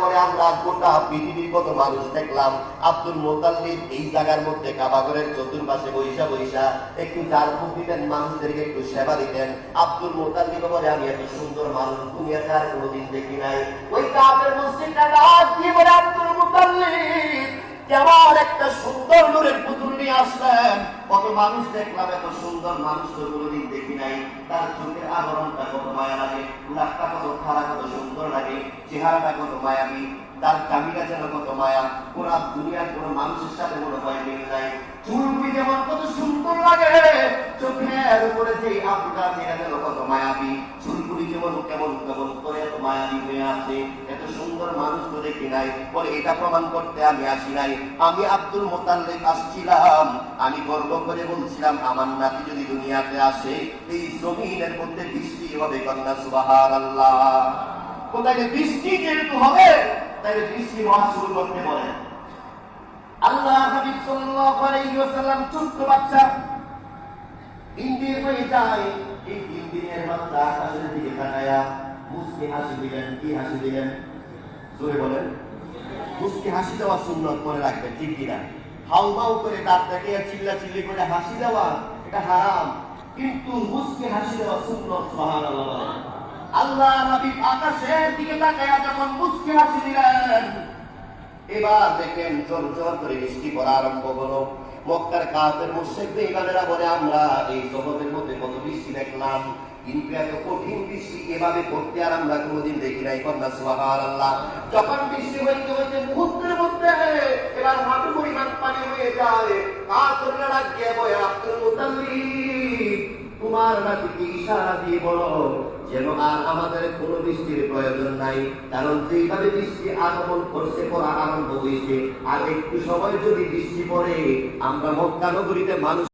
বলে আমরা গোটা পৃথিবীর কত মানুষ দেখলাম, আব্দুল মুতাল্লিব এই জায়গার মধ্যে কাবাগরের চতুর্পাশে বৈশা বৈশা, একটু জার ফুক দিতেন, মানুষদেরকে একটু সেবা দিতেন। আব্দুল মুতাল্লিব বলে, আমি এত সুন্দর মানুষ, দুনিয়াতে আর কোনোদিন দেখি নাই। ওই দিয়ে বলে, আব্দুল মুতাল্লিব কেমন একটা সুন্দর নূরের পুতুল নিয়ে আসলেন। কত মানুষ দেখলাম, এত সুন্দর মানুষ তো কোনোদিন দেখি নাই। তার চোখের আবরণটা কত মায়া লাগে। লাখটা কত খারাপ কত সুন্দর লাগে। চেহারাটা কত তার যেন কত মায়া, পুরা দুনিয়ার কোনো মানুষের সাথে কোনো চুলগুলি যেমন কত সুন্দর লাগে, চোখের উপরে যে যেন কত যেমন কেমন কেমন করে এত হয়ে আছে, এত সুন্দর মানুষ তো দেখি নাই। বলে, এটা প্রমাণ করতে আমি আসি নাই। আমি আব্দুল মোতাল্লিক আসছিলাম। আমি গর্ব করে বলছিলাম, আমার নাতি যদি দুনিয়াতে আসে, এই জমিনের মধ্যে বৃষ্টি হবে কন্যা সুবাহার আল্লাহ কোথায় বৃষ্টি যেহেতু হবে তাই বৃষ্টি হওয়া শুরু করতে বলেন আল্লাহ হাবিব সাল্লাল্লাহু আলাইহি ওয়াসাল্লাম ছোট্ট বাচ্চা। তিন দিন হয়ে যায়, এই বাচ্চা আকাশের দিকে তাকায়া মুসকে হাসি দিলেন। কি হাসি দিলেন? জোরে বলেন। মুসকে হাসি দেওয়া সুন্নত মনে রাখবেন ঠিক কিনা হাউ মাউ করে দাঁত দেখিয়ে চিল্লা চিল্লি করে হাসি দেওয়া, এটা হারাম। কিন্তু মুসকে হাসি দেওয়া সুন্নত, সুবহানাল্লাহ। আল্লাহ নবী আকাশের দিকে তাকায়া যখন মুসকে হাসি দিলেন, এবার দেখেন জোর জোর করে বৃষ্টি পড়া আরম্ভ হলো। মক্কার কাফের মুশরিক বেঈমানেরা বলে, আমরা এই জগতের মধ্যে কত বৃষ্টি দেখলাম, কিন্তু এত কঠিন বৃষ্টি এভাবে পড়তে আর আমরা কোনোদিন দেখি নাই, কন্যা সুবহানাল্লাহ। যখন বৃষ্টি হইতে হইতে মুহূর্তের মধ্যে এবার হাঁটু পরিমাণ পানি হয়ে যায়, কাফেররা ডাক দিয়ে বলে, আব্দুল মুতাল্লিব, তোমার নাতিকে ইশারা দিয়ে বলো যেন আর আমাদের কোনো বৃষ্টির প্রয়োজন নাই, কারণ যেভাবে বৃষ্টি আগমন করছে পড়া আরম্ভ হয়েছে, আর একটু সময় যদি বৃষ্টি পড়ে, আমরা মক্কা নগরীতে মানুষ